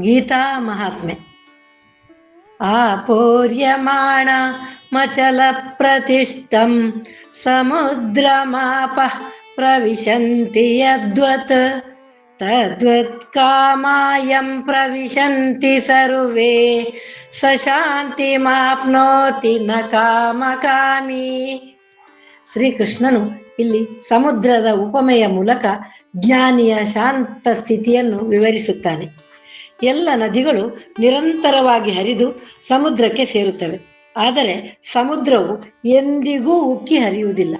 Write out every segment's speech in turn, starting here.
ಗೀತಾ ಮಹಾತ್ಮೆ. ಆಪೋರ್ಯಮಾಣ ಮಚಲ ಪ್ರತಿಷ್ಠಂ ಸಮುದ್ರಮಾಪ ಪ್ರವಿಶಂತಿ ಯದ್ವತ್. ತದ್ವತ್ ಕಾಮಾಯಂ ಪ್ರವಿಶಂತಿ ಸರ್ವೇ ಸ ಶಾಂತಿ ಮಾಪ್ನೋತಿ ನ ಕಾಮಕಾಮಿ. ಶ್ರೀಕೃಷ್ಣನು ಇಲ್ಲಿ ಸಮುದ್ರದ ಉಪಮೆಯ ಮೂಲಕ ಜ್ಞಾನಿಯ ಶಾಂತ ಸ್ಥಿತಿಯನ್ನು ವಿವರಿಸುತ್ತಾನೆ. ಎಲ್ಲ ನದಿಗಳು ನಿರಂತರವಾಗಿ ಹರಿದು ಸಮುದ್ರಕ್ಕೆ ಸೇರುತ್ತವೆ. ಆದರೆ ಸಮುದ್ರವು ಎಂದಿಗೂ ಉಕ್ಕಿ ಹರಿಯುವುದಿಲ್ಲ.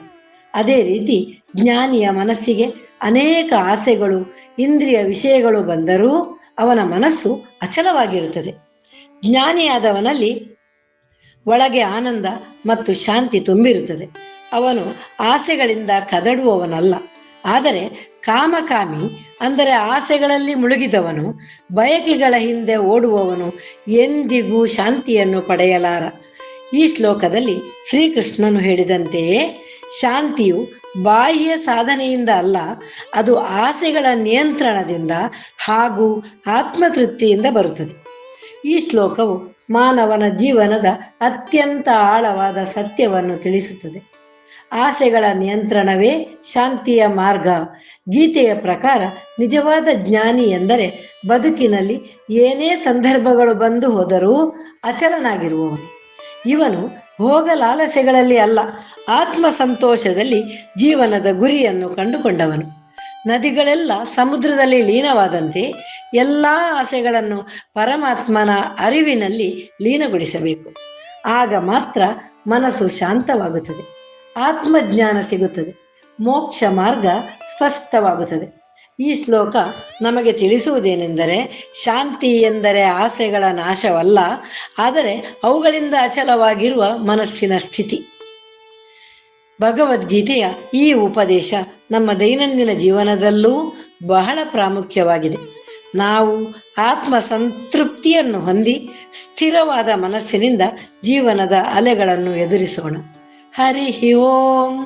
ಅದೇ ರೀತಿ ಜ್ಞಾನಿಯ ಮನಸ್ಸಿಗೆ ಅನೇಕ ಆಸೆಗಳು, ಇಂದ್ರಿಯ ವಿಷಯಗಳು ಬಂದರೂ ಅವನ ಮನಸ್ಸು ಅಚಲವಾಗಿರುತ್ತದೆ. ಜ್ಞಾನಿಯಾದವನಲ್ಲಿ ಒಳಗೆ ಆನಂದ ಮತ್ತು ಶಾಂತಿ ತುಂಬಿರುತ್ತದೆ. ಅವನು ಆಸೆಗಳಿಂದ ಕದಡುವವನಲ್ಲ. ಆದರೆ ಕಾಮಕಾಮಿ, ಅಂದರೆ ಆಸೆಗಳಲ್ಲಿ ಮುಳುಗಿದವನು, ಬಯಕೆಗಳ ಹಿಂದೆ ಓಡುವವನು, ಎಂದಿಗೂ ಶಾಂತಿಯನ್ನು ಪಡೆಯಲಾರ. ಈ ಶ್ಲೋಕದಲ್ಲಿ ಶ್ರೀಕೃಷ್ಣನು ಹೇಳಿದಂತೆಯೇ, ಶಾಂತಿಯು ಬಾಹ್ಯ ಸಾಧನೆಯಿಂದ ಅಲ್ಲ, ಅದು ಆಸೆಗಳ ನಿಯಂತ್ರಣದಿಂದ ಹಾಗೂ ಆತ್ಮತೃಪ್ತಿಯಿಂದ ಬರುತ್ತದೆ. ಈ ಶ್ಲೋಕವು ಮಾನವನ ಜೀವನದ ಅತ್ಯಂತ ಆಳವಾದ ಸತ್ಯವನ್ನು ತಿಳಿಸುತ್ತದೆ. ಆಸೆಗಳ ನಿಯಂತ್ರಣವೇ ಶಾಂತಿಯ ಮಾರ್ಗ. ಗೀತೆಯ ಪ್ರಕಾರ ನಿಜವಾದ ಜ್ಞಾನಿ ಎಂದರೆ ಬದುಕಿನಲ್ಲಿ ಏನೇ ಸಂದರ್ಭಗಳು ಬಂದು ಹೋದರೂ ಅಚಲನಾಗಿರುವವನು. ಇವನು ಭೋಗ ಲಾಲಸೆಗಳಲ್ಲಿ ಅಲ್ಲ ಆತ್ಮ ಸಂತೋಷದಲ್ಲಿ ಜೀವನದ ಗುರಿಯನ್ನು ಕಂಡುಕೊಂಡವನು. ನದಿಗಳೆಲ್ಲ ಸಮುದ್ರದಲ್ಲಿ ಲೀನವಾದಂತೆ ಎಲ್ಲ ಆಸೆಗಳನ್ನು ಪರಮಾತ್ಮನ ಅರಿವಿನಲ್ಲಿ ಲೀನಗೊಳಿಸಬೇಕು. ಆಗ ಮಾತ್ರ ಮನಸ್ಸು ಶಾಂತವಾಗುತ್ತದೆ. ಆತ್ಮಜ್ಞಾನ ಸಿಗುತ್ತದೆ. ಮೋಕ್ಷ ಮಾರ್ಗ ಸ್ಪಷ್ಟವಾಗುತ್ತದೆ. ಈ ಶ್ಲೋಕ ನಮಗೆ ತಿಳಿಸುವುದೇನೆಂದರೆ, ಶಾಂತಿ ಎಂದರೆ ಆಸೆಗಳ ನಾಶವಲ್ಲ, ಆದರೆ ಅವುಗಳಿಂದ ಅಚಲವಾಗಿರುವ ಮನಸ್ಸಿನ ಸ್ಥಿತಿ. ಭಗವದ್ಗೀತೆಯ ಈ ಉಪದೇಶ ನಮ್ಮ ದೈನಂದಿನ ಜೀವನದಲ್ಲೂ ಬಹಳ ಪ್ರಾಮುಖ್ಯವಾಗಿದೆ. ನಾವು ಆತ್ಮ ಸಂತೃಪ್ತಿಯನ್ನು ಹೊಂದಿ ಸ್ಥಿರವಾದ ಮನಸ್ಸಿನಿಂದ ಜೀವನದ ಅಲೆಗಳನ್ನು ಎದುರಿಸೋಣ. हरिः ओम्